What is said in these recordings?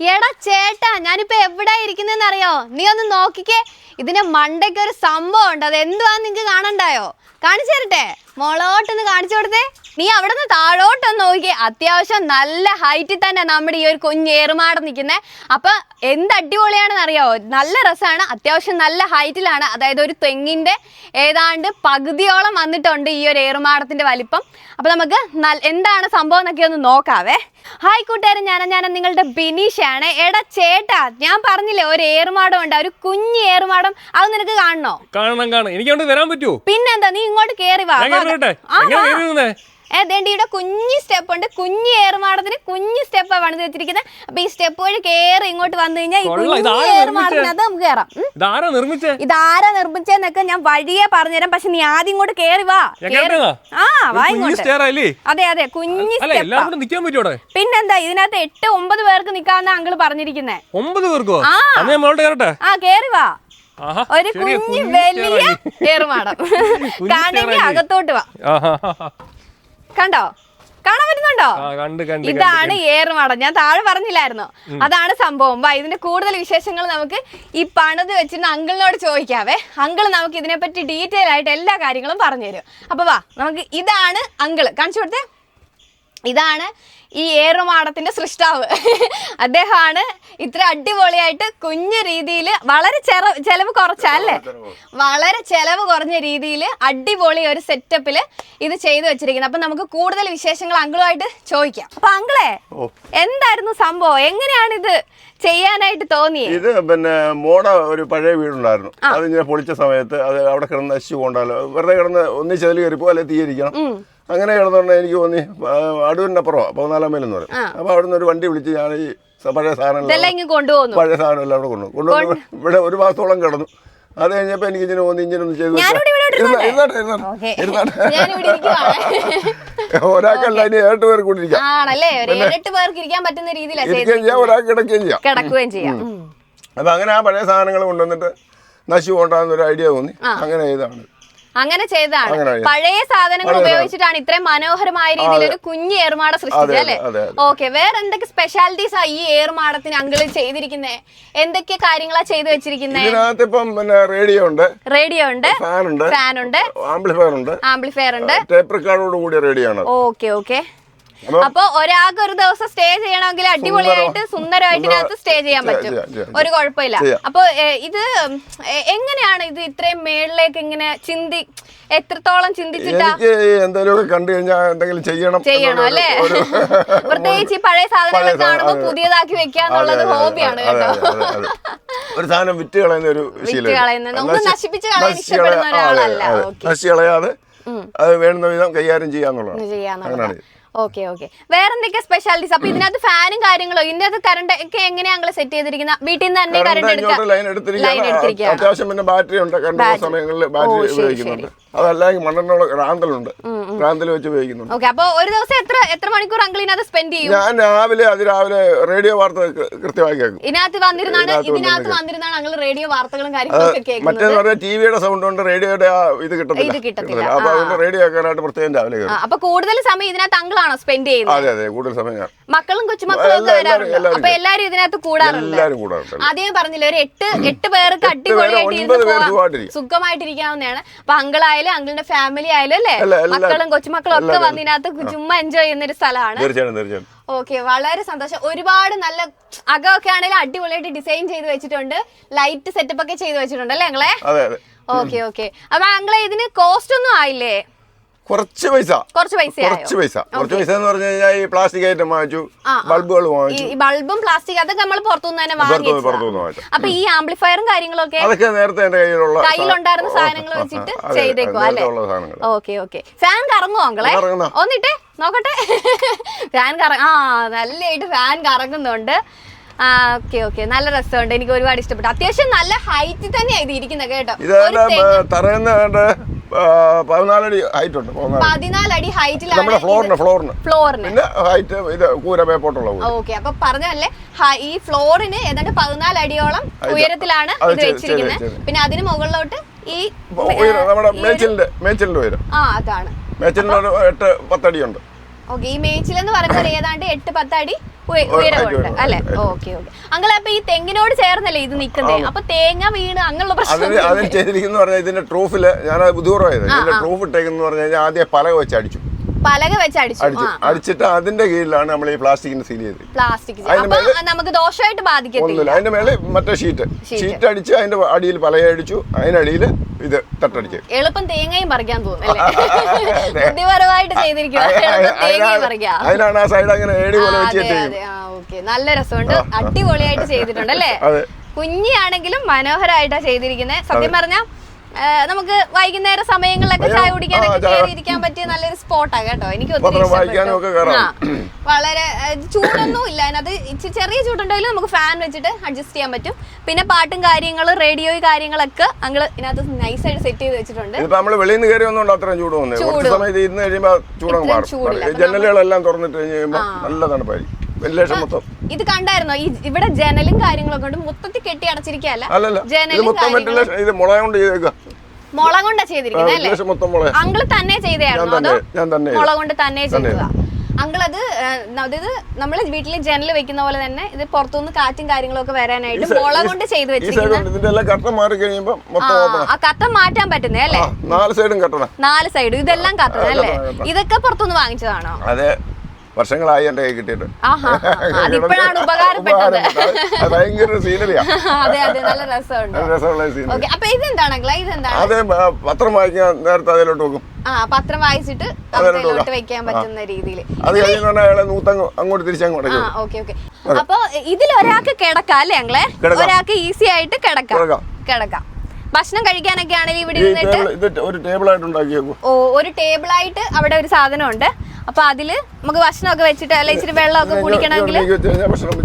എടാ ചേട്ടാ ഞാനിപ്പോ എവിടാ ഇരിക്കുന്നെന്ന് അറിയോ നീ ഒന്ന് നോക്കിക്കേ. ഇതിന്റെ മണ്ടയ്ക്ക് ഒരു സംഭവം ഉണ്ട്. അത് എന്തുവാന്ന് നിങ്ങക്ക് കാണണ്ടായോ? കാണിച്ചു തരട്ടെ? മുളോട്ടൊന്ന് കാണിച്ചു കൊടുത്തേ. നീ അവിടെ നിന്ന് താഴോട്ടൊന്ന് നോക്കി അത്യാവശ്യം നല്ല ഹൈറ്റിൽ തന്നെ നമ്മുടെ ഈ ഒരു കുഞ്ഞ് ഏറുമാടം നിൽക്കുന്നത് അപ്പൊ എന്ത് അടിപൊളിയാണെന്ന് അറിയാവോ നല്ല രസമാണ്. അത്യാവശ്യം നല്ല ഹൈറ്റിലാണ് അതായത് ഒരു തെങ്ങിന്റെ ഏതാണ്ട് പകുതിയോളം വന്നിട്ടുണ്ട് ഈ ഒരു ഏറുമാടത്തിന്റെ വലിപ്പം. അപ്പൊ നമുക്ക് എന്താണ് സംഭവം എന്നൊക്കെ ഒന്ന് നോക്കാവേ. ഹായ് കൂട്ടുകാരൻ ഞാൻ ഞാൻ നിങ്ങളുടെ ബിനീഷാണ് എടാ ചേട്ടാ ഞാൻ പറഞ്ഞില്ലേ ഒരു ഏറുമാടം ഉണ്ട്. ഒരു കുഞ്ഞ് ഏറുമാടം. അത് നിനക്ക് കാണണോ? കാണണം കാണണം. എനിക്ക് വരാൻ പറ്റുമോ? പിന്നെന്താ നീ ഇങ്ങോട്ട് കേറി വാ. ഇവിടെ കുഞ്ഞു സ്റ്റെപ്പ് ഉണ്ട്. കുഞ്ഞു ഏർമാടത്തിന് കുഞ്ഞു സ്റ്റെപ്പ് പണിത് വെച്ചിരിക്കുന്നത്. അപ്പൊ ഈ സ്റ്റെപ്പ് വഴി കയറി ഇങ്ങോട്ട് വന്നു കഴിഞ്ഞാൽ ഈ കുഞ്ഞു നമുക്ക് കയറാം. ഇതാരാ നിർമ്മിച്ചേ? ഇതാരാ നിർമ്മിച്ചെന്നൊക്കെ ഞാൻ വഴിയെ പറഞ്ഞുതരാം. പക്ഷെ നീ ആദ്യം ഇങ്ങോട്ട് കേറി വാ. ആ വാ ഇങ്ങോട്ട്. അതെ അതെ കുഞ്ഞു സ്റ്റെപ്പ്. പിന്നെന്താ ഇതിനകത്ത് എട്ട് ഒമ്പത് പേർക്ക് നിക്കാന്നാ അങ്കിൾ പറഞ്ഞിരിക്കുന്നേ. ഒമ്പത് പേർക്കോ? ആ. കേറി വാ. ഒരു കുഞ്ഞു വലിയ. ഏറുമാടം. കാണെങ്കിൽ അകത്തോട്ട് വാ. കണ്ടോ? കാണാൻ പറ്റുന്നുണ്ടോ? ഇതാണ് ഏറുമാടം. ഞാൻ താഴെ പറഞ്ഞില്ലായിരുന്നു. അതാണ് സംഭവം. വാ ഇതിന്റെ കൂടുതൽ വിശേഷങ്ങൾ നമുക്ക് ഈ പണിത് വെച്ചിരുന്ന അങ്കിളിനോട് ചോദിക്കാവേ. അങ്കിൾ നമുക്ക് ഇതിനെ പറ്റി ഡീറ്റെയിൽ ആയിട്ട് എല്ലാ കാര്യങ്ങളും പറഞ്ഞു തരും അപ്പൊ വാ നമുക്ക് ഇതാണ് അങ്കിൾ. കാണിച്ചു കൊടുത്തേ. ഇതാണ് ഈ ഏറുമാടത്തിന്റെ സൃഷ്ടാവ്. അദ്ദേഹമാണ് ഇത്ര അടിപൊളിയായിട്ട് കുഞ്ഞു രീതിയിൽ വളരെ ചെറ ചെലവ് കുറച്ചല്ലേ വളരെ ചെലവ് കുറഞ്ഞ രീതിയിൽ അടിപൊളി ഒരു സെറ്റപ്പിൽ ഇത് ചെയ്തു വെച്ചിരിക്കുന്നത്. അപ്പൊ നമുക്ക് കൂടുതൽ വിശേഷങ്ങൾ അങ്കിളുമായിട്ട് ചോദിക്കാം. അപ്പൊ അങ്കിളെ എന്തായിരുന്നു സംഭവം? എങ്ങനെയാണ് ഇത് ചെയ്യാനായിട്ട് തോന്നി ഇത് പിന്നെ മോഡ ഒരു പഴയ വീടുണ്ടായിരുന്നു. അത് ഇങ്ങനെ പൊളിച്ച സമയത്ത് അത് അവിടെ കിടന്ന് നശിച്ചു കൊണ്ടാലോ വെറുതെ കിടന്ന് ഒന്നിച്ചതിൽ കയറിപ്പോ അല്ലെ തീയിരിക്കണം അങ്ങനെ കിടന്നുകൊണ്ട് എനിക്ക് തോന്നി ആ, അടൂരിന്റെ അപ്പുറമാണ് മൈൽ എന്ന് പറയും അപ്പൊ അവിടെ നിന്ന് ഒരു വണ്ടി വിളിച്ച് ഞാൻ ഈ പഴയ സാധനം പഴയ സാധനം എല്ലാം അവിടെ കൊണ്ടു കൊണ്ടുവന്ന് ഇവിടെ ഒരു മാസത്തോളം കിടന്നു. അത് കഴിഞ്ഞപ്പോ എനിക്ക് ഇങ്ങനെ തോന്നി ഇങ്ങനെ ഒന്ന് ചെയ്തു ഒരാൾക്കല്ല ഇനി ഏട്ട് പേർ കൂടി ഇരിക്കുകയും ചെയ്യാം ഒരാൾക്ക് കിടക്കുകയും ചെയ്യാം. അപ്പൊ അങ്ങനെ ആ പഴയ സാധനങ്ങൾ കൊണ്ടുവന്നിട്ട് നശിച്ചു കൊണ്ടാകുന്ന ഒരു ഐഡിയ തോന്നി. അങ്ങനെ ചെയ്താണ് അങ്ങനെ ചെയ്തതാണ്. പഴയ സാധനങ്ങൾ ഉപയോഗിച്ചിട്ടാണ് ഇത്രയും മനോഹരമായ രീതിയിൽ ഒരു കുഞ്ഞ് ഏർമാട സൃഷ്ടിച്ചത് അല്ലെ. ഓക്കെ വേറെ എന്തൊക്കെ സ്പെഷ്യാലിറ്റീസ് ആ ഈ ഏർമാടത്തിന് അങ്കിൾ ചെയ്തിരിക്കുന്നത് എന്തൊക്കെ കാര്യങ്ങളാ ചെയ്തു വെച്ചിരിക്കുന്നത് ഇതിനകത്ത് ഇപ്പം പിന്നെ റേഡിയോ ഉണ്ട്. റേഡിയോ ഉണ്ട്. ഫാൻ ഉണ്ട്. ഫാൻ ഉണ്ട്. ആംപ്ലിഫയർ ഉണ്ട്. ആംപ്ലിഫയർ ഉണ്ട്. ടേപ്പ് റെക്കോർഡോട് കൂടിയ റേഡിയോ ആണ് ഓക്കെ ഓക്കെ. അപ്പൊ- ഒരാൾക്ക് ഒരു ദിവസം സ്റ്റേ ചെയ്യണമെങ്കിൽ അടിപൊളിയായിട്ട് സുന്ദരമായിട്ട് ഇതിനകത്ത് സ്റ്റേ ചെയ്യാൻ പറ്റും. ഒരു കുഴപ്പമില്ല. അപ്പൊ ഇത് എങ്ങനെയാണ് ഇത് ഇത്രയും മേളിലേക്ക് ഇങ്ങനെ ചിന്തി എത്രത്തോളം ചിന്തിച്ചിട്ടാ എന്തെങ്കിലുമൊക്കെ കണ്ടു കഴിഞ്ഞാൽ എന്തെങ്കിലും ചെയ്യണം ചെയ്യണം അല്ലേ പ്രത്യേകിച്ച് ഈ പഴയ സാധനങ്ങൾ കാണുമ്പോൾ പുതിയതാക്കി വെക്കാന്നുള്ളത് ഹോബിയാണ് കേട്ടോ. ഒരു സാധനം വിറ്റ് കളയുന്ന ഒരു. നശിപ്പിച്ച് കളയാൻ ഇഷ്ടപ്പെടുന്ന ഒരാളല്ല. നശിച്ച് കളയാതെ അത് വേണ്ടുന്ന വിധം കൈകാര്യം ചെയ്യാന്നുള്ളതാണ് അങ്ങനെയാണ്. ഓക്കെ ഓക്കെ വേറെ എന്തൊക്കെ സ്പെഷ്യാലിറ്റീസ് അപ്പൊ ഇതിനകത്ത് ഫാനും കാര്യങ്ങളോ? ഇതിനകത്ത് കറണ്ട് ഒക്കെ എങ്ങനെയാണ് സെറ്റ് ചെയ്തിരിക്കുന്ന? വീട്ടിൽ നിന്ന് തന്നെ കറണ്ട് എടുക്കുക അത്യാവശ്യം പിന്നെ ബാറ്ററി ഉണ്ട്. ബാറ്ററി. സമയങ്ങളിൽ ബാറ്ററി ഉപയോഗിക്കുന്നുണ്ട്. അതല്ലെങ്കിൽ മണ്ണെണ്ണ റാന്തലുണ്ട്. റാന്തൽ വെച്ച് ഉപയോഗിക്കുന്നുണ്ട്. ഓക്കെ അപ്പൊ ഒരു ദിവസം എത്ര എത്ര മണിക്കൂർ അങ്കിൾ ഇതിനകത്ത് സ്പെൻഡ് ചെയ്യും? ഞാൻ രാവിലെ അതിരാവിലെ റേഡിയോ വാർത്ത കൃത്യമായി കേൾക്കും. ഇതിനകത്ത് വന്നിരുന്നാണ് ഇതിനകത്ത് വന്നിരുന്നാണ് അങ്കിൾ റേഡിയോ വാർത്തകളും കാര്യങ്ങളൊക്കെ കേൾക്കുന്നത്. മറ്റേന്ന് പറഞ്ഞാൽ ടിവിയുടെ സൗണ്ട് കൊണ്ട് റേഡിയോയുടെ ഇത് കിട്ടത്തില്ല. അപ്പൊ റേഡിയോ കേൾക്കാനായിട്ട് പ്രത്യേകം രാവിലെ അപ്പൊ കൂടുതൽ സമയം ഇതിനകത്ത് അങ്കിളാണോ സ്പെൻഡ് ചെയ്യുന്നത്? അതെ അതെ കൂടുതൽ സമയം ഞാൻ മക്കളും കൊച്ചുമക്കളും ഒക്കെ എല്ലാവരും- വരാറുണ്ട്? എല്ലാവരും അപ്പൊ എല്ലാരും ഇതിനകത്ത് കൂടാറുണ്ട്? എല്ലാവരും കൂടാറുണ്ട് ആദ്യം പറഞ്ഞില്ല ഒരു എട്ട് എട്ട് പേർക്ക് അടിപൊളിയായിട്ട് ഇരുന്ന് ഒൻപത് പേര് പോവാം. സുഖമായിട്ടിരിക്കും. സുഖമായിട്ടിരിക്കാവുന്നതാണ്. അപ്പൊ അങ്കിളായാലും അങ്കിളിന്റെ ഫാമിലി ആയാലും അല്ലേ? അല്ല, എല്ലാവരും- മക്കളും കൊച്ചുമക്കളും ഒക്കെ എല്ലാവരും. ചുമ്മാ എൻജോയ് ചെയ്യുന്ന ഒരു സ്ഥലമാണ് ഓക്കെ വളരെ സന്തോഷം. ഒരുപാട് നല്ല അകമൊക്കെ ആണെങ്കിലും അടിപൊളിയായിട്ട് ഡിസൈൻ ചെയ്ത് വെച്ചിട്ടുണ്ട്. ലൈറ്റ് സെറ്റപ്പ് ഒക്കെ ചെയ്ത് വെച്ചിട്ടുണ്ട് അല്ലേ ഞങ്ങളെ അതെ അതെ. ഓക്കെ ഓക്കെ അപ്പൊ അങ്ങളെ ഇതിന് കോസ്റ്റ് ഒന്നും ആയില്ലേ? കുറച്ച് പൈസ. കുറച്ച് പൈസ കുറച്ച് പൈസ. കുറച്ച് പൈസ എന്ന് പറഞ്ഞു കഴിഞ്ഞാൽ ഈ പ്ലാസ്റ്റിക് ഐറ്റം വാങ്ങിച്ചു. ബൾബുകൾ വാങ്ങിച്ചു. ഈ ബൾബും പ്ലാസ്റ്റിക് അതൊക്കെ നമ്മൾ പുറത്തുനിന്ന് തന്നെ വാങ്ങിച്ചു അപ്പൊ ഈ ആംപ്ലിഫയറും കാര്യങ്ങളൊക്കെ അതൊക്കെ നേരത്തെ എന്റെ കയ്യിലുള്ള കയ്യിലുണ്ടായിരുന്ന സാധനങ്ങൾ വെച്ചിട്ട് ചെയ്തേക്കോ അല്ലേ? Okay okay. ഫാൻ കറങ്ങുമോ അങ്കളെ. ഒന്നിട്ടെ നോക്കട്ടെ. ഫാൻ കറങ്ങ ആ നല്ലതായിട്ട് ഫാൻ കറങ്ങുന്നുണ്ട്. ആ ഓക്കെ ഓക്കെ. നല്ല രസമുണ്ട്. എനിക്ക് ഒരുപാട് ഇഷ്ടപ്പെട്ടു. അത്യാവശ്യം നല്ല ഹൈറ്റ് തന്നെയാണ് ഇത് ഇരിക്കുന്നത് കേട്ടോ. പതിനാലടി ഹൈറ്റ് ഉണ്ട് പതിനാല് പതിനാലടി ഹൈറ്റിലാണ് നമ്മുടെ ഫ്ലോറിന് ഫ്ലോറിന് ഫ്ലോറിന് പിന്നെ ഹൈറ്റ് ഇത് കൂര മേപ്പോട്ടുള്ള കൂര. ഓക്കെ അപ്പൊ പറഞ്ഞല്ലേ ഈ ഫ്ലോറിന് ഏതാണ്ട് പതിനാലടിയോളം ഉയരത്തിലാണ് ഇത് വെച്ചിരിക്കുന്നത്. പിന്നെ അതിന് മുകളിലോട്ട് ഈ നമ്മുടെ മേച്ചിലിന്റെ മേച്ചിലിന്റെ ഉയരം. ആ അതാണ്. മേച്ചിലിന്റെ എട്ട് പത്തടി ഉണ്ട് ഓക്കെ ഈ മേച്ചിൽ എന്ന് പറയുമ്പോൾ ഏതാണ്ട് എട്ട് പത്തടി. ഉയരമുണ്ട് അല്ലെ? height. Okay okay. അങ്ങളെ അപ്പൊ ഈ തെങ്ങിനോട് ചേർന്നല്ലേ ഇത് നിൽക്കുന്നത് അപ്പൊ തേങ്ങ വീണ് അങ്ങനെയുള്ള പ്രശ്നം അതിന് അതിന് ചെയ്തിരിക്കുന്ന പറഞ്ഞാൽ ഇതിന്റെ ട്രൂഫിൽ ഞാൻ ബുദ്ധിപൂർവമായത് ഇതിന്റെ ട്രൂഫ് ഇട്ടേക്കെന്ന് പറഞ്ഞു കഴിഞ്ഞാൽ ആദ്യം പലക വെച്ച് അടിച്ചു. പലക വെച്ച് അടിച്ചു. അടിച്ചു. അടിച്ചിട്ട് അതിന്റെ കീഴിലാണ് നമ്മൾ ഈ പ്ലാസ്റ്റിക്കിന്റെ സീൽ ചെയ്തത്. പ്ലാസ്റ്റിക് നമുക്ക് ദോഷമായിട്ട് ബാധിക്കത്തില്ല. അതിന്റെ മേലെ മറ്റേ ഷീറ്റ്. ഷീറ്റ്. അടിച്ച് അതിന്റെ അടിയിൽ പലക അടിച്ചു. അതിനടിയിൽ ഇത് തട്ടടിച്ച്. എളുപ്പം തേങ്ങയും പറിക്കാൻ ബുദ്ധിപരമായിട്ട് അതിനാണ് ആ സൈഡ് അങ്ങനെ ഏടി പോലെ വെച്ചിട്ട് നല്ല രസമുണ്ട്. അടിപൊളിയായിട്ട് ചെയ്തിട്ടുണ്ട് അല്ലേ? കുഞ്ഞിയാണെങ്കിലും മനോഹരായിട്ടാ ചെയ്തിരിക്കുന്നത് സത്യം പറഞ്ഞാ ആ, നമുക്ക് വൈകുന്നേര സമയങ്ങളിലൊക്കെ ചായ കുടിക്കാനൊക്കെ പറ്റിയ നല്ലൊരു സ്പോട്ടാ കേട്ടോ. എനിക്ക് ഒത്തിരി വളരെ ചൂടൊന്നും ഇല്ല. അതിനകത്ത് ഇച്ചിരി ചെറിയ ചൂടുണ്ടെങ്കിലും നമുക്ക് ഫാൻ വെച്ചിട്ട് അഡ്ജസ്റ്റ് ചെയ്യാൻ പറ്റും. പിന്നെ പാട്ടും കാര്യങ്ങളും റേഡിയോ കാര്യങ്ങളൊക്കെ ഞങ്ങൾ ഇതിനകത്ത് നൈസായിട്ട് സെറ്റ് ചെയ്ത് വെച്ചിട്ടുണ്ട്. നമ്മൾ വെളിയിൽ നിന്ന് അത്രയും ചൂട് സമയത്ത് ഇരുന്ന് ചൂടങ്ങ് മാറും. ജനലുകളെല്ലാം തുറന്നിട്ട് കഴിഞ്ഞ് കഴിയുമ്പോ നല്ല തണുപ്പായിരിക്കും. വെന്റിലേഷൻ മൊത്തം. ഇത് കണ്ടായിരുന്നോ? ഈ ഇവിടെ ജനലും കാര്യങ്ങളൊക്കെ കൊണ്ട് മൊത്തത്തിൽ കെട്ടി അടച്ചിരിക്കല്ല ഇത് മൊത്തം വെന്റിലേഷൻ ഇത് മുള കൊണ്ട് ചെയ്തേക്കുക മുള കൊണ്ടാ ചെയ്തിരിക്കുന്നത് അല്ലേ അങ്കിൾ തന്നെ തന്നെ മുള കൊണ്ട് തന്നെ ചെയ്തതാ? അങ്കിൾ അത് അതായത് നമ്മളെ വീട്ടിൽ ജനൽ വെക്കുന്ന പോലെ തന്നെ ഇത് പുറത്തുനിന്ന് കാറ്റും കാര്യങ്ങളൊക്കെ വരാനായിട്ട് മുള കൊണ്ട് ചെയ്ത് വെച്ചിരിക്കുന്നത് ആ കത്തം മാറ്റാൻ പറ്റുന്നേ അല്ലേ? നാല് സൈഡും നാല് സൈഡും. ഇതെല്ലാം കത്തണം അല്ലേ. ഇതൊക്കെ പുറത്തുനിന്ന് വാങ്ങിച്ചതാണോ? അതെ. വർഷങ്ങളായി എന്റെ കൈ കിട്ടിയിട്ട് ഭയങ്കര സീനറിയാ. അതെ പത്രം വായിക്കാൻ നേരത്തെ അതിലോട്ട് വെക്കും പത്രം വായിച്ചിട്ട് വെക്കാൻ പറ്റുന്ന രീതിയിൽ അത് കഴിഞ്ഞാൽ അയാളെ നൂത്തങ്ങ് അങ്ങോട്ട് തിരിച്ചങ്ങോട്ട് അപ്പൊ ഇതിൽ ഒരാൾക്ക് കിടക്കാം അല്ലേ ഞങ്ങളെ ഒരാൾക്ക് ഈസി ആയിട്ട് കിടക്കാം. കിടക്കാം. ഭക്ഷണം കഴിക്കാനൊക്കെ ആണെങ്കിൽ ഇവിടെ ഇരുന്നിട്ട് ടേബിൾ ഇത് ഒരു ടേബിളായിട്ട് ഉണ്ടാക്കിയേക്കും. ഓ ഒരു സാധനം അവിടെ ഒരു സാധനമുണ്ട്. അപ്പൊ അതിൽ നമുക്ക് ഭക്ഷണമൊക്കെ വെച്ചിട്ട് അല്ലെങ്കിൽ ഇച്ചിരി വെള്ളമൊക്കെ കുടിക്കണമെങ്കിൽ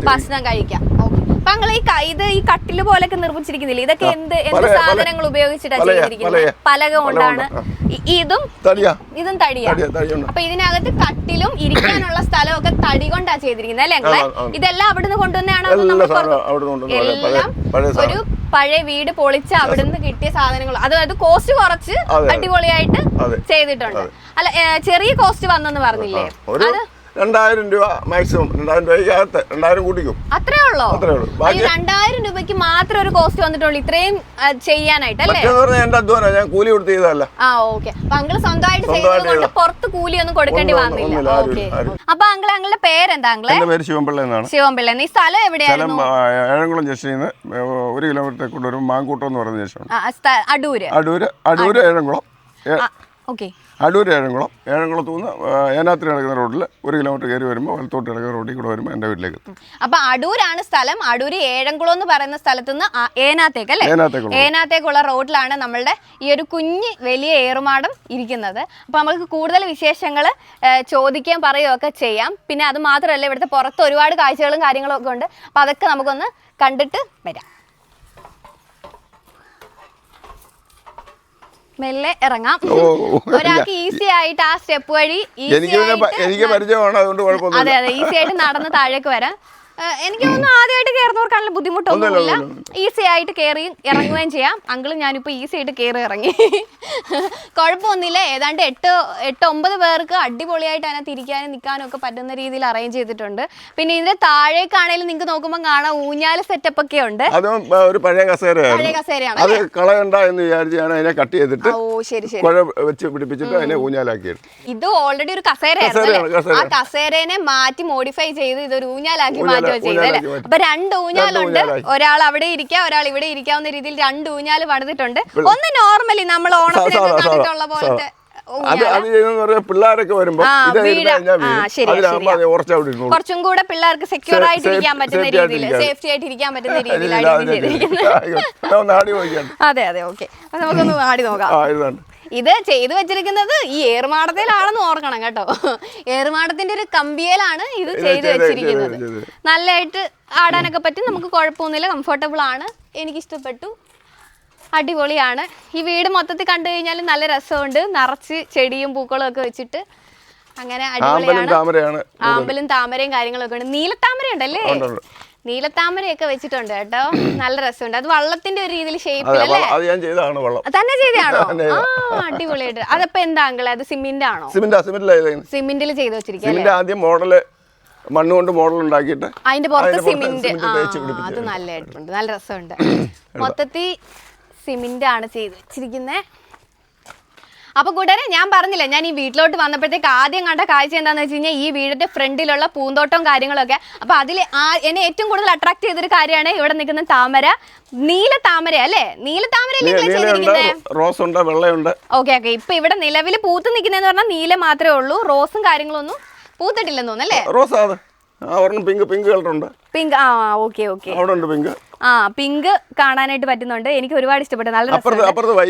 ഭക്ഷണം കഴിക്കാം. അപ്പൊ നിങ്ങൾ ഈ ഇത് ഈ കട്ടിൽ പോലൊക്കെ നിർമ്മിച്ചിരിക്കുന്നില്ല? ഇതൊക്കെ എന്ത് എന്ത് സാധനങ്ങൾ ഉപയോഗിച്ചിട്ടാണ് ചെയ്തിരിക്കുന്നത്? പലക. കൊണ്ടാണ്. ഇതും ഇതും തടിയാ. അപ്പൊ ഇതിനകത്ത് കട്ടിലും ഇരിക്കാനുള്ള സ്ഥലമൊക്കെ തടി കൊണ്ടാ ചെയ്തിരിക്കുന്നത് അല്ലേ ഞങ്ങളെ. ഇതെല്ലാം അവിടുന്ന് കൊണ്ടുവന്നാണോ എല്ലാം ഒരു പഴയ വീട് പൊളിച്ച് അവിടുന്ന് കിട്ടിയ സാധനങ്ങൾ. അതായത് കോസ്റ്റ് കുറച്ച് അടിപൊളിയായിട്ട് ചെയ്തിട്ടുണ്ട്. അല്ല ചെറിയ കോസ്റ്റ് വന്നെന്ന് പറഞ്ഞില്ലേ? അത് രണ്ടായിരം രൂപ മാക്സിമം രണ്ടായിരം രൂപയ്ക്കകത്ത് രണ്ടായിരം കൂട്ടിക്കും. അത്രേ ഉള്ളോ? അത്രേ ഉള്ളൂ. ബാക്കി- രണ്ടായിരം രൂപയ്ക്ക് മാത്രം ഒരു കോസ്റ്റ് വന്നിട്ടുള്ളൂ. ഇത്രയും ചെയ്യാനായിട്ട് അല്ലേ പറഞ്ഞാൽ എന്റെ അധ്വാനം. ഞാൻ കൂലി കൊടുത്ത് ചെയ്തതല്ല. ആ ഓക്കെ. അപ്പൊ അങ്കിൾ സ്വന്തമായിട്ട് സ്വന്തമായിട്ട് ചെയ്തത് കൊണ്ട് ചെയ്തതാ. പുറത്ത് കൂലിയൊന്നും കൊടുക്കേണ്ടി ഒന്നും- വന്നില്ല. ഓക്കെ ഇല്ല, ആരും അപ്പൊ അങ്കിൾ അങ്കിളുടെ പേരെന്താ അങ്കിളെ? പേര് ശിവൻപിള്ള എന്നാണ്. ശിവൻപിള്ള. ഈ സ്ഥലം എവിടെയാണ് ഏഴംകുളം ജംഗ്ഷനിൽ നിന്ന് ഒരു കിലോമീറ്റർ ഒരു മാങ്കൂട്ടം എന്ന് പറയുന്ന ജംഗ്ഷനാണ് ആ, അടൂര്. അടൂര് അടൂര് ഏഴംകുളം. ഓക്കെ. അടൂർ ഏഴംകുളം. ഏഴംകുളത്ത് നിന്ന് ഏനാത്തിൽ കിടക്കുന്ന റോഡിൽ ഒരു കിലോമീറ്റർ കയറി വരുമ്പോൾ വലത്തോട്ട് കിടക്കുന്ന റോഡിൽ കൂടെ വരുമ്പോൾ എന്റെ വീട്ടിലേക്ക് എത്തും. അപ്പൊ അടൂരാണ് സ്ഥലം. അടൂർ ഏഴംകുളം എന്ന് പറയുന്ന സ്ഥലത്ത് നിന്ന് ഏനാത്തേക്ക് അല്ലേ ഏനാത്തേക്കുള്ള റോഡിലാണ് നമ്മളുടെ ഈ ഒരു കുഞ്ഞ് വലിയ ഏറുമാടം ഇരിക്കുന്നത്. അപ്പൊ നമ്മൾക്ക് കൂടുതൽ വിശേഷങ്ങൾ ചോദിക്കുകയും പറയുകയും ഒക്കെ ചെയ്യാം. പിന്നെ അത് മാത്രമല്ല ഇവിടുത്തെ പുറത്ത് ഒരുപാട് കാഴ്ചകളും കാര്യങ്ങളും ഒക്കെ ഉണ്ട്. അപ്പൊ അതൊക്കെ നമുക്കൊന്ന് കണ്ടിട്ട് വരാം. മെല്ലെ ഇറങ്ങാം. ഒരാൾക്ക് ഈസി ആയിട്ട് ആ സ്റ്റെപ്പ് വഴി എനിക്ക് എനിക്ക് പരിചയമാണ്? അതുകൊണ്ട് കുഴപ്പമൊന്നുമില്ല. അതെ അതെ ഈസി ആയിട്ട് നടന്ന് താഴേക്ക് വരാം. എനിക്ക് തോന്നുന്നു ആദ്യമായിട്ട് കയറുന്നവർക്കാണല്ലോ ബുദ്ധിമുട്ടൊന്നുമില്ല ഈസി ആയിട്ട് കയറി ഇറങ്ങുകയും ചെയ്യാം. അങ്കിളും ഞാനിപ്പോൾ ഈസി ആയിട്ട് കയറി ഇറങ്ങി. കുഴപ്പമൊന്നുമില്ല. ഏതാണ്ട് എട്ട് എട്ട് ഒമ്പത് പേർക്ക് അടിപൊളിയായിട്ട് അതിനകത്ത് ഇരിക്കാനും നിൽക്കാനും ഒക്കെ പറ്റുന്ന രീതിയിൽ അറേഞ്ച് ചെയ്തിട്ടുണ്ട്. പിന്നെ ഇതിന്റെ താഴേക്കാണേലും നിങ്ങൾക്ക് നോക്കുമ്പോൾ കാണാം ഊഞ്ഞാൽ സെറ്റപ്പ് ഒക്കെ ഉണ്ട്. ഒരു പഴയ കസേരയാണ് അത് കളയണ്ട എന്ന് വിചാരിച്ചാണ് അതിനെ കട്ട് ചെയ്തിട്ട് ഓ ശരി ശരി. വെച്ച് പിടിപ്പിച്ചിട്ട് അതിനെ ഊഞ്ഞാലാക്കിയത് ഇത് ഓൾറെഡി ഒരു കസേരയായിരുന്നു. ആ കസേരനെ മാറ്റി മോഡിഫൈ ചെയ്ത് ഇതൊരു ഊഞ്ഞാലാക്കി ഊഞ്ഞാലാക്കി, ഊഞ്ഞാലാക്കി അപ്പൊ രണ്ട് ഊഞ്ഞാലുണ്ട്. ഒരാൾ അവിടെ ഇരിക്കാം ഒരാൾ ഇവിടെ ഇരിക്കാവുന്ന രീതിയിൽ രണ്ട് ഊഞ്ഞാൽ പണിതിട്ടുണ്ട്. ഒന്ന് നോർമലി നമ്മൾ ഓണത്തിനൊക്കെ കണ്ടിട്ടുള്ള പോലത്തെ അത് അത് ചെയ്യുന്ന പറഞ്ഞാൽ പിള്ളേരൊക്കെ ഇരുന്നോളൂ കുറച്ചും കൂടെ പിള്ളേർക്ക് സെക്യൂർ ആയിട്ട് ഇരിക്കാൻ പറ്റുന്ന രീതിയിൽ സേഫ്റ്റി ആയിട്ട് ഇരിക്കാൻ പറ്റുന്ന രീതിയിലാണ് അതെ അതെ ഓക്കെ. നമുക്കൊന്ന് ആടി നോക്കാം. ഇത് ചെയ്തു വെച്ചിരിക്കുന്നത് ഈ ഏറുമാടത്തിലാണെന്ന് ഓർക്കണം കേട്ടോ. ഏറുമാടത്തിന്റെ ഒരു കമ്പിയലാണ് ഇത് ചെയ്തു വെച്ചിരിക്കുന്നത്. നല്ലതായിട്ട് ആടാനൊക്കെ പറ്റും. നമുക്ക് കുഴപ്പമൊന്നുമില്ല. കംഫർട്ടബിൾ ആണ് എനിക്ക് ഇഷ്ടപ്പെട്ടു അടിപൊളിയാണ്. ഈ വീട് മൊത്തത്തിൽ കണ്ടു കഴിഞ്ഞാൽ നല്ല രസമുണ്ട്. നിറച്ച് ചെടിയും പൂക്കളും ഒക്കെ വെച്ചിട്ട് അങ്ങനെ അടിപൊളിയാണ്. ആമ്പലും താമരയും കാര്യങ്ങളൊക്കെ ഉണ്ട്. നീലത്താമര ഉണ്ടല്ലേ ഉണ്ട്, ഉണ്ട്. നീലത്താമരയൊക്കെ വെച്ചിട്ടുണ്ട് കേട്ടോ. നല്ല രസമുണ്ട്. അത് വള്ളത്തിന്റെ ഒരു രീതിയിൽ അത് ഞാൻ ചെയ്തതാണ് വള്ളം. തന്നെ ചെയ്തതാണോ? അടിപൊളിയായിട്ട്. അതപ്പോ എന്താ അത് സിമെന്റ് ആണോ? സിമെന്റ് സിമിന്റിൽ ചെയ്ത് വെച്ചിരിക്കുന്നത് ആദ്യം മോഡൽ മണ്ണ് കൊണ്ട് മോഡൽ ഉണ്ടാക്കിയിട്ട് അതിന്റെ പുറത്ത് സിമെന്റ് അത് നല്ല നല്ലതായിട്ടുണ്ട് നല്ല രസമുണ്ട്. മൊത്തത്തിൽ സിമെന്റ് ആണ് ചെയ്ത് വെച്ചിരിക്കുന്നത് അപ്പൊ കൂട്ടരെ ഞാൻ പറഞ്ഞില്ല ഞാൻ ഈ വീട്ടിലോട്ട് വന്നപ്പോഴത്തേക്ക് ആദ്യം കണ്ട കാഴ്ച എന്താണെന്ന് വെച്ച് കഴിഞ്ഞാൽ ഈ വീടിന്റെ ഫ്രണ്ടിലുള്ള പൂന്തോട്ടവും കാര്യങ്ങളൊക്കെ. അപ്പൊ അതിൽ എന്നെ ഏറ്റവും കൂടുതൽ അട്രാക്ട് ചെയ്തൊരു കാര്യമാണ് ഇവിടെ നിൽക്കുന്ന താമര. നീല താമര അല്ലേ? നീല താമര റോസ് ഉണ്ട്. വെള്ളയുണ്ട്. ഓക്കെ ഓക്കെ ഇപ്പൊ ഇവിടെ നിലവിൽ പൂത്ത് നിൽക്കുന്നതെന്ന് പറഞ്ഞാൽ നീല മാത്രമേ ഉള്ളൂ. റോസും കാര്യങ്ങളൊന്നും പൂത്തിട്ടില്ലെന്ന് തോന്നുന്നു അല്ലേ? റോസ് പിങ്ക് പിങ്ക് കളറുണ്ട് പിങ്ക് ആ ഓക്കെ ഓക്കെ. അവിടെ ഉണ്ട് പിങ്ക്? ആ പിങ്ക് കാണാനായിട്ട് പറ്റുന്നുണ്ട്. എനിക്ക് ഒരുപാട് ഇഷ്ടപ്പെട്ടു. നല്ല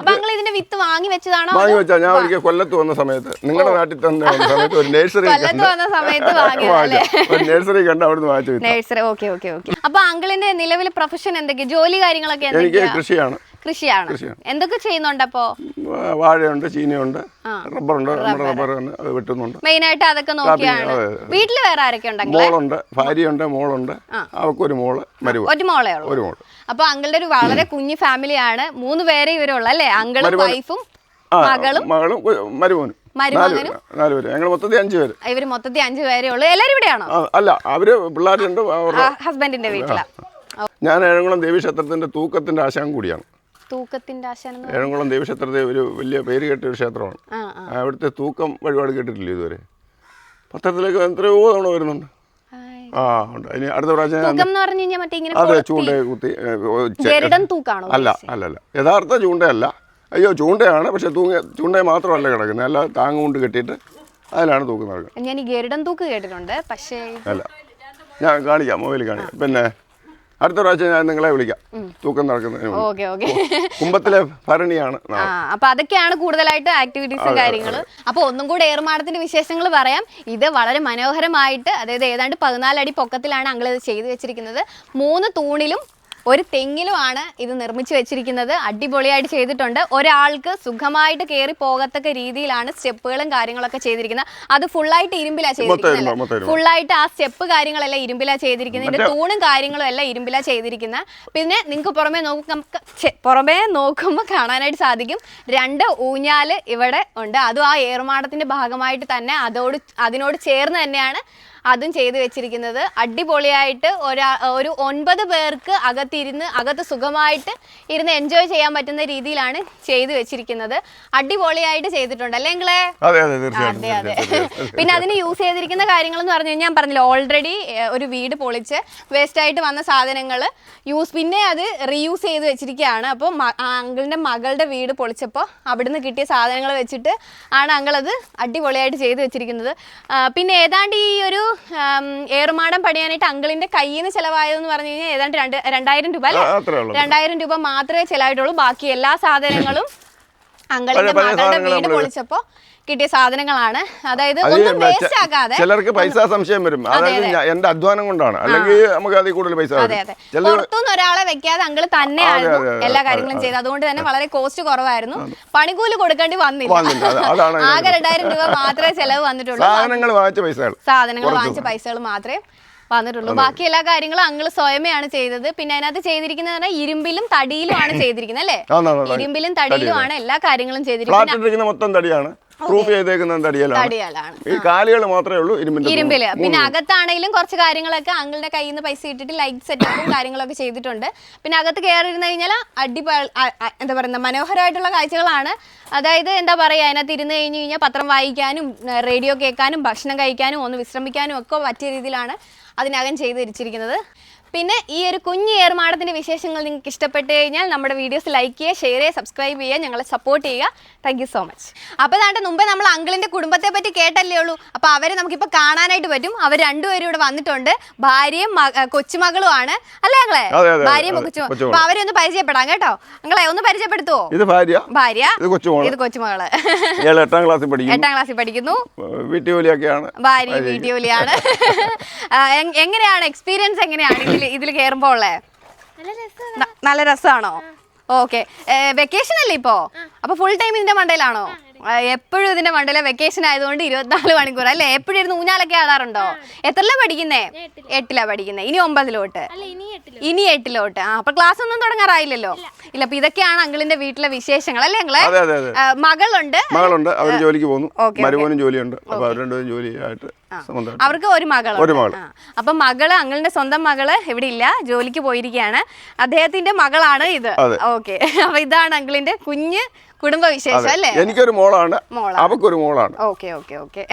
നിങ്ങൾ ഇതിന്റെ വിത്ത് വാങ്ങി വെച്ചതാണോ വാങ്ങി വെച്ചാ ഞാൻ ഒരിക്കൽ കൊല്ലത്ത് വന്ന സമയത്ത് നിങ്ങളുടെ നാട്ടിൽ തന്നെ വന്ന സമയത്ത് ഒരു നേഴ്സറി കൊല്ലത്ത് വന്ന സമയത്ത് ഒരു നേഴ്സറി കണ്ട് അവിടുന്ന് വാങ്ങിച്ചു നഴ്സറി ഓക്കെ ഓക്കെ ഓക്കെ. അപ്പൊ അങ്കിളിന്റെ നിലവിലെ പ്രൊഫഷൻ എന്തൊക്കെയാ? ജോലി കാര്യങ്ങളൊക്കെ എനിക്ക് കൃഷിയാണ്. കൃഷിയാണ്. എന്തൊക്കെ ചെയ്യുന്നുണ്ട് അപ്പോ? വാഴയുണ്ട് റബ്ബർ റബ്ബറുണ്ട് നമ്മുടെ റബ്ബർ വെട്ടുന്നുണ്ട്. മെയിൻ ആയിട്ട് അതൊക്കെ നോക്കിയാണ്. വീട്ടിൽ വീട്ടിൽ വേറെ ആരൊക്കെ ഉണ്ടെങ്കിൽ മോളുണ്ട് ഭാര്യയുണ്ട് മോളുണ്ട്. അവക്കൊരു മോൾ മരുവ ഒരു മോളേ ഉള്ളൂ. ഒരു മോൾ. അപ്പൊ അങ്കളുടെ ഒരു വളരെ കുഞ്ഞു ഫാമിലിയാണ് മൂന്ന് പേരെ ഇവരുള്ള അല്ലേ? അങ്കിളും വൈഫും മകളും മകളും മരുമോനും. മരുമകനും ഞങ്ങൾ മൊത്തത്തിൽ അഞ്ച് പേര്. ഇവർ മൊത്തത്തിൽ അഞ്ചു പേരേ ഉള്ളൂ. എല്ലാവരും ഇവിടെയാണോ? അല്ല അവർ പിള്ളേരുണ്ട് ഹസ്ബൻഡിന്റെ വീട്ടിലാണ് ഞാൻ ഏഴംകുളം ദേവീക്ഷേത്രത്തിന്റെ തൂക്കത്തിന്റെ ആശാൻ കൂടിയാണ്. തൂക്കത്തിന്റെ ആശാനം ഏഴംകുളം ദേവീക്ഷേത്രത്തെ ഒരു വലിയ പേര് കേട്ട ഒരു ക്ഷേത്രമാണ്. അവിടുത്തെ തൂക്കം വഴിപാട് കേട്ടിട്ടില്ല ഇതുവരെ? പത്രത്തിലേക്ക് എത്രയോ തവണ വരുന്നുണ്ട്. ആ ഉണ്ട്. ഇനി അടുത്ത പ്രാവശ്യം അതെ ചൂണ്ട കുത്തി അല്ല അല്ല അല്ല. യഥാർത്ഥ ചൂണ്ടയല്ല. അയ്യോ ചൂണ്ടയാണ്. പക്ഷെ തൂങ്ങ ചൂണ്ട മാത്രമല്ല കിടക്കുന്നത്. അല്ല താങ്ങ് കൊണ്ട് കെട്ടിയിട്ട് അതിലാണ് തൂക്കം നടക്കുന്നത്. ഞാൻ ഈ ഗരുഡൻ തൂക്ക് കേട്ടിട്ടുണ്ട്. പക്ഷേ അല്ല. ഞാൻ കാണിക്കാം മൊബൈലിൽ കാണിക്കാം. പിന്നെ അടുത്ത പ്രാവശ്യം ഞാൻ നിങ്ങളെ വിളിക്കാം. തൂക്കം നടക്കുന്നതിന്. Okay okay. കുമ്പത്തിലെ ഭരണിയാണ് അപ്പൊ അതൊക്കെയാണ് കൂടുതലായിട്ട് ആക്ടിവിറ്റീസും കാര്യങ്ങളും. അപ്പൊ ഒന്നും കൂടെ ഏർമാടത്തിന്റെ വിശേഷങ്ങൾ പറയാം. ഇത് വളരെ മനോഹരമായിട്ട് അതായത് ഏതാണ്ട് പതിനാലടി പൊക്കത്തിലാണ് അങ്കിൾ ഇത് ചെയ്തു വെച്ചിരിക്കുന്നത്. മൂന്ന് തൂണിലും ഒരു തെങ്ങിലുമാണ് ഇത് നിർമ്മിച്ചു വെച്ചിരിക്കുന്നത്. അടിപൊളിയായിട്ട് ചെയ്തിട്ടുണ്ട്. ഒരാൾക്ക് സുഖമായിട്ട് കയറി പോകത്തക്ക രീതിയിലാണ് സ്റ്റെപ്പുകളും കാര്യങ്ങളൊക്കെ ചെയ്തിരിക്കുന്നത്. അത് ഫുള്ളായിട്ട് ഇരുമ്പിലാ ചെയ്തിരിക്കുന്നത് ഫുള്ളായിട്ട് ആ സ്റ്റെപ്പ് കാര്യങ്ങളെല്ലാം ഇരുമ്പിലാ ചെയ്തിരിക്കുന്നത്. ഇതിന്റെ തൂണും കാര്യങ്ങളും എല്ലാം ഇരുമ്പിലാ ചെയ്തിരിക്കുന്നത്. പിന്നെ നിങ്ങൾക്ക് പുറമേ നോക്കും പുറമേ നോക്കുമ്പോൾ കാണാനായിട്ട് സാധിക്കും. രണ്ട് ഊഞ്ഞാൽ ഇവിടെ ഉണ്ട്. അതും ആ ഏറുമാടത്തിന്റെ ഭാഗമായിട്ട് തന്നെ അതോട് അതിനോട് ചേർന്ന് തന്നെയാണ് അതും ചെയ്തു വെച്ചിരിക്കുന്നത്. അടിപൊളിയായിട്ട് ഒരാ ഒരു ഒൻപത് പേർക്ക് അകത്തിരുന്ന് അകത്ത് സുഖമായിട്ട് ഇരുന്ന് എൻജോയ് ചെയ്യാൻ പറ്റുന്ന രീതിയിലാണ് ചെയ്തു വെച്ചിരിക്കുന്നത്. അടിപൊളിയായിട്ട് ചെയ്തിട്ടുണ്ട് അല്ലേ നിങ്ങളെ അതെ അതെ. പിന്നെ അതിന് യൂസ് ചെയ്തിരിക്കുന്ന കാര്യങ്ങൾ എന്ന് പറഞ്ഞു കഴിഞ്ഞാൽ ഞാൻ പറഞ്ഞില്ല ഓൾറെഡി ഒരു വീട് പൊളിച്ച് വേസ്റ്റ് ആയിട്ട് വന്ന സാധനങ്ങൾ യൂസ് പിന്നെ അത് റീയൂസ് ചെയ്ത് വെച്ചിരിക്കുകയാണ്. അപ്പോൾ അങ്കിളിന്റെ മകളുടെ വീട് പൊളിച്ചപ്പോൾ അവിടുന്ന് കിട്ടിയ സാധനങ്ങൾ വെച്ചിട്ട് ആണ് അങ്കിൾ അത് അടിപൊളിയായിട്ട് ചെയ്ത് വെച്ചിരിക്കുന്നത്. പിന്നെ ഏതാണ്ട് ഈ ഒരു ഏറുമാടം പണിയാനായിട്ട് അങ്കിളിന്റെ കയ്യിൽ നിന്ന് ചെലവായതെന്ന് പറഞ്ഞു കഴിഞ്ഞാൽ ഏതാണ്ട് രണ്ട് രണ്ടായിരം രൂപ അല്ലേ? രണ്ടായിരം രൂപ മാത്രമേ ചെലവായിട്ടുള്ളൂ. ബാക്കി എല്ലാ സാധനങ്ങളും അങ്കിളിന്റെ മാതാവിന്റെ മകളുടെ വീട് പൊളിച്ചപ്പോ കിട്ടിയ സാധനങ്ങളാണ്. അതായത് ഒന്നും വേസ്റ്റ് ആക്കാതെ ചിലർക്ക് പൈസ സംശയം വരും. അതായത് എന്റെ അധ്വാനം കൊണ്ടാണ്. അല്ലെങ്കിൽ നമുക്ക് അതിൽ കൂടുതൽ പൈസ പുറത്തുനിന്ന് ഒരാളെ വെക്കാതെ അങ്കിൾ തന്നെയായിരുന്നു എല്ലാ കാര്യങ്ങളും ചെയ്തത്. അതുകൊണ്ട് തന്നെ വളരെ കോസ്റ്റ് കുറവായിരുന്നു. പണിക്കൂലി കൊടുക്കേണ്ടി വന്നില്ല. ആകെ രണ്ടായിരം രൂപ മാത്രമേ ചെലവ് വന്നിട്ടുള്ളൂ. സാധനങ്ങൾ വാങ്ങിച്ച പൈസകൾ. സാധനങ്ങൾ വാങ്ങിച്ച പൈസകൾ മാത്രമേ വന്നിട്ടുള്ളൂ. ബാക്കി എല്ലാ കാര്യങ്ങളും അങ്കിൾ സ്വയമേയാണ് ചെയ്തത്. പിന്നെ അതിനകത്ത് ചെയ്തിരിക്കുന്നത് പറഞ്ഞാൽ ഇരുമ്പിലും തടിയിലുമാണ് ചെയ്തിരിക്കുന്നത് അല്ലേ? ഇരുമ്പിലും തടിയിലും. ആണ് എല്ലാ കാര്യങ്ങളും ചെയ്തിരിക്കുന്നത്. മൊത്തം തടിയാണ്. പ്രൂഫ് ചെയ്തേക്കുന്ന തടിയലാണ്. ഈ കാലുകൾ മാത്രമേ ഉള്ളൂ ഇരുമ്പിന്റെ ഇരുമ്പിൽ. പിന്നെ അകത്താണെങ്കിലും കുറച്ച് കാര്യങ്ങളൊക്കെ അങ്ങളുടെ കയ്യിൽ നിന്ന് പൈസ ഇട്ടിട്ട് ലൈറ്റ് സെറ്റപ്പും കാര്യങ്ങളൊക്കെ ചെയ്തിട്ടുണ്ട്. പിന്നെ അകത്ത് കയറിയിരുന്ന് കഴിഞ്ഞാൽ അടിപൊളി എന്താ പറയുന്ന മനോഹരമായിട്ടുള്ള കാഴ്ചകളാണ്. അതായത് എന്താ പറയുക അതിനകത്ത് ഇരുന്ന് കഴിഞ്ഞ് കഴിഞ്ഞാൽ പത്രം വായിക്കാനും റേഡിയോ കേൾക്കാനും ഭക്ഷണം കഴിക്കാനും ഒന്ന് വിശ്രമിക്കാനും ഒക്കെ പറ്റിയ രീതിയിലാണ് അതിനകം ചെയ്ത് തിരിച്ചിരിക്കുന്നത് പിന്നെ ഈ ഒരു കുഞ്ഞ് ഏർമാടത്തിന്റെ വിശേഷങ്ങൾ നിങ്ങൾക്ക് ഇഷ്ടപ്പെട്ടു കഴിഞ്ഞാൽ നമ്മുടെ വീഡിയോസ് ലൈക്ക് ചെയ്യുക ഷെയർ ചെയ്യുക സബ്സ്ക്രൈബ് ചെയ്യുക ഞങ്ങളെ സപ്പോർട്ട് ചെയ്യുക. താങ്ക് യു സോ മച്ച് അപ്പോൾ താണ്ടെ മുമ്പേ നമ്മൾ അങ്കിളിന്റെ കുടുംബത്തെ പറ്റി കേട്ടല്ലേ ഉള്ളൂ. അപ്പോൾ അവരെ നമുക്കിപ്പോൾ കാണാനായിട്ട് പറ്റും. അവർ രണ്ടുപേരും ഇവിടെ വന്നിട്ടുണ്ട്. ഭാര്യയും കൊച്ചുമകളും ആണ് കൊച്ചുമകളുമാണ്. അല്ലേ അങ്ങളെ ഭാര്യയും കൊച്ചു കൊച്ചുമകൾ. അപ്പോൾ അവരെ ഒന്ന് പരിചയപ്പെടാം കേട്ടോ. അങ്ങളെ ഒന്ന് പരിചയപ്പെടുത്തുവോ ഇത് ഭാര്യ? ഭാര്യ? ഇത് കൊച്ചുമോൾ ഇത് കൊച്ചുമകൾ. എട്ടാം ക്ലാസ്സിൽ പഠിക്കുന്നു. എട്ടാം ക്ലാസ്സിൽ പഠിക്കുന്നു. വീട്ടുജോലിയൊക്കെയാണ് ഭാര്യ വീട്ടുജോലിയാണ് എങ്ങനെയാണ്? എക്സ്പീരിയൻസ് എങ്ങനെയാണ്? ഇതിൽ ഇതിൽ കയറുമ്പോൾ ഉള്ളേ? നല്ല രസമാണോ. ഓക്കെ. വെക്കേഷൻ അല്ലേ ഇപ്പോ? അപ്പൊ ഫുൾ ടൈം ഇതിന്റെ മണ്ടയിലാണോ എപ്പോഴും ഇതിന്റെ മണ്ടയിലെ വെക്കേഷൻ ആയതുകൊണ്ട് ഇരുപത്തിനാല് മണിക്കൂർ. അല്ലേ? എപ്പോഴും ഇരുന്ന് ഊഞ്ഞാലൊക്കെ ആടാറുണ്ടോ? എത്രല്ല പഠിക്കുന്നേ? എട്ടിലാ. പഠിക്കുന്നേ. ഇനി ഒമ്പതിലോട്ട്. ഇനി എട്ടിലോട്ട്. ആ അപ്പൊ ക്ലാസ് ഒന്നും തുടങ്ങാറായില്ലല്ലോ? ഇല്ല. അപ്പൊ ഇതൊക്കെയാണ് അങ്കിളിന്റെ വീട്ടിലെ വിശേഷങ്ങൾ അല്ലേ അങ്ങളെ മകളുണ്ട്. മകളുണ്ട്. അവർ ജോലിക്ക് പോകുന്നു. ഓക്കെ, മരുമോനും ജോലിയുണ്ട്. അപ്പൊ അവർ രണ്ടുപേരും ജോലിയായിട്ട് അവർക്ക് ഒരു മകൾ ഒരു. അപ്പൊ മകൾ അങ്ങളുടെ സ്വന്തം മകൾ എവിടെ ഇല്ല ജോലിക്ക് പോയിരിക്കുകയാണ് അദ്ദേഹത്തിന്റെ മകളാണ് ഇത്. ഓക്കെ. അപ്പൊ ഇതാണ് അങ്കിളിന്റെ കുഞ്ഞ് കുടുംബ വിശേഷം അല്ലേ? എനിക്കൊരു മോളാണ്. മോളാണ്. അവക്കൊരു മോളാണ്. Okay okay okay.